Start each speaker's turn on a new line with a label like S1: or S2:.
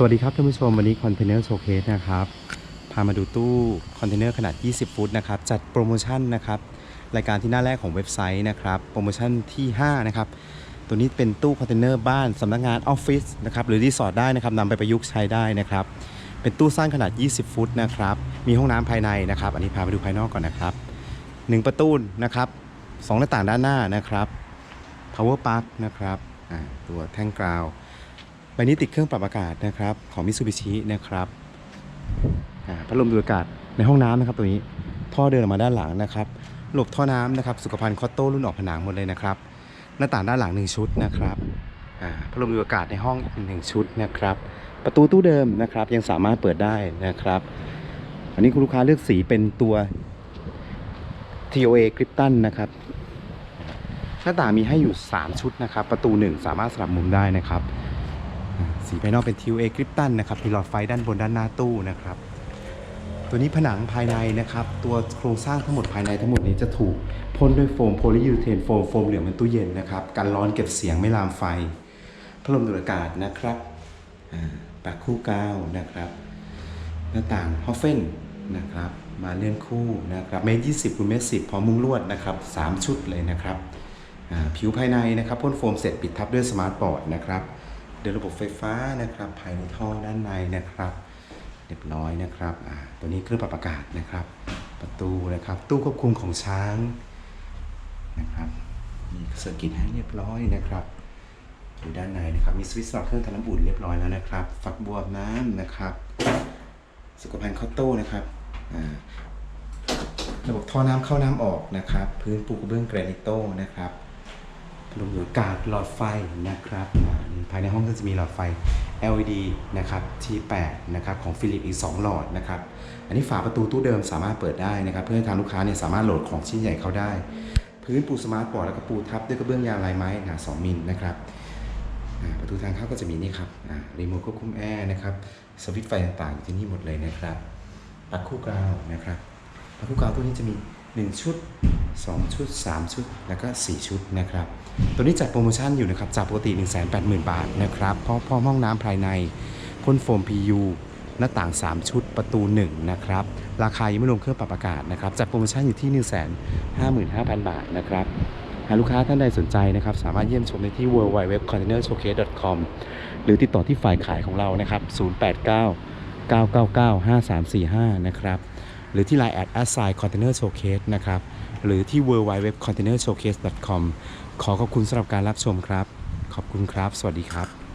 S1: สวัสดีครับท่านผู้ชมวันนี้คอนเทนเนอร์โชว์เคสนะครับ พามาดูตู้คอนเทนเนอร์ขนาด 20 ฟุตนะครับ จัดโปรโมชั่นนะครับ รายการที่หน้าแรกของเว็บไซต์นะครับ โปรโมชั่นที่ 5 นะครับ ตัวนี้เป็นตู้คอนเทนเนอร์บ้านสำนักงานออฟฟิศนะครับ หรือรีสอร์ทได้นะครับนำไปประยุกต์ใช้ได้นะครับ เป็นตู้สั้นขนาด 20 ฟุตนะครับ มีห้องน้ำภายในนะครับ อันนี้พาไปดูภายนอกก่อนนะครับ 1 ประตูนะครับสองหน้าต่างด้านหน้านะครับ power plug นะครับตัวแท่งกราว ใบนี้ติดเครื่องปรับอากาศนะครับ ของมิ t ซูบิชินะครับอ่าพัดลมดูดอากาศในห้องน้ำนะครับตัวนี้ท่อเดินออกมาด้านหลังนะครับ หลบท่อน้ำนะครับ สุขภัณฑ์คอตโต้รุ่นออกผนังหมดเลยนะครับ หน้าต่างด้านหลัง 1 ชุดนะครับอ่าพัดลมดูดอากาศในห้องอีกหนึ่งชุดนะครับ ประตูตู้เดิมนะครับ ยังสามารถเปิดได้นะครับ อันนี้คุณลูกค้าเลือกสีเป็นตัว TOA คริปตันนะครับหน้าต่างมีให้อยู่ 3 ชุดนะครับ ประตู 1 สามารถสลับมุมได้นะครับ สีภายนอกเป็น TUA คริปตันนะครับมีหลอดไฟด้านบนด้านหน้าตู้นะครับ ตัวนี้ผนังภายในนะครับ ตัวโครงสร้างทั้งหมดภายในทั้งหมดนี้จะถูกพ่นด้วยโฟมโพลียูเทนโฟมโฟมเหลืองเหมือนตู้เย็นนะครับกันร้อนเก็บเสียงไม่ลามไฟพัดลมดูดอากาศนะครับปากคู่กาวนะครับหน้าต่างฮอฟเฟนนะครับมาเลื่อนคู่นะครับเมตรยี่สิบคูณเมตรสิบพร้อมมุ้งลวดนะครับสามชุดเลยนะครับผิวภายในนะครับพ่นโฟมเสร็จปิดทับด้วยสมาร์ทบอร์ดนะครับ เดินระบบไฟฟ้านะครับภายในท่อด้านในนะครับเรียบร้อยนะครับอ่าตัวนี้เครื่องปรับอากาศนะครับ ประตูนะครับ ตู้ควบคุมของช้างนะครับมีเซอร์กิตให้เรียบร้อยนะครับอยู่ด้านในนะครับมีสวิตช์สำหรับเครื่องทำน้ำอุ่นเรียบร้อยแล้วนะครับ ฝักบัวน้ำนะครับ สุขภัณฑ์คอตโต้นะครับระบบท่อน้ำเข้าน้ำออกนะครับ พื้นปูกระเบื้องแกรนิโต้นะครับ พัดลมดูดอากาศหลอดไฟนะครับภายในห้องก็จะมีหลอดไฟ LED นะครับ T8 นะครับของฟิลิปอีก 2 หลอดนะครับอันนี้ฝาประตูตู้เดิมสามารถเปิดได้นะครับ เพื่อให้ทางลูกค้าเนี่ยสามารถโหลดของชิ้นใหญ่เข้าได้ พื้นปูสมาร์ทบอร์ดแล้วก็ปูทับด้วยกระเบื้องยางลายไม้หนา 2 มิลนะครับประตูทางเข้าก็จะมีนี่ครับรีโมทควบคุมแอร์นะครับสวิตช์ไฟต่างๆอยู่ที่นี่หมดเลยนะครับปลั๊กคู่กราวนะครับปลั๊กคู่กราวตัวนี้จะมี 1 ชุด 2 ชุด 3 ชุด แล้วก็ 4 ชุดนะครับ ตัวนี้จัดโปรโมชั่นอยู่นะครับ จากปกติ 180,000 บาทนะครับพราะพร้อมห้องน้ำภายในพ่นโฟม PU หน้าต่าง 3 ชุดประตู 1 นะครับ ราคายังไม่รวมเครื่องปรับอากาศนะครับ จัดโปรโมชั่นอยู่ที่ 155,000 บาทนะครับ หากลูกค้าท่านใดสนใจนะครับ สามารถเยี่ยมชมได้ที่ www.containershowcase.com หรือติดต่อที่ฝ่ายขายของเรานะครับ 089 999 5345 นะครับ หรือที่ Line แอด a s s i g n container showcase นะครับ หรือที่ www.containershowcase.com ขอขอบคุณสำหรับการรับชมครับ ขอบคุณครับ สวัสดีครับ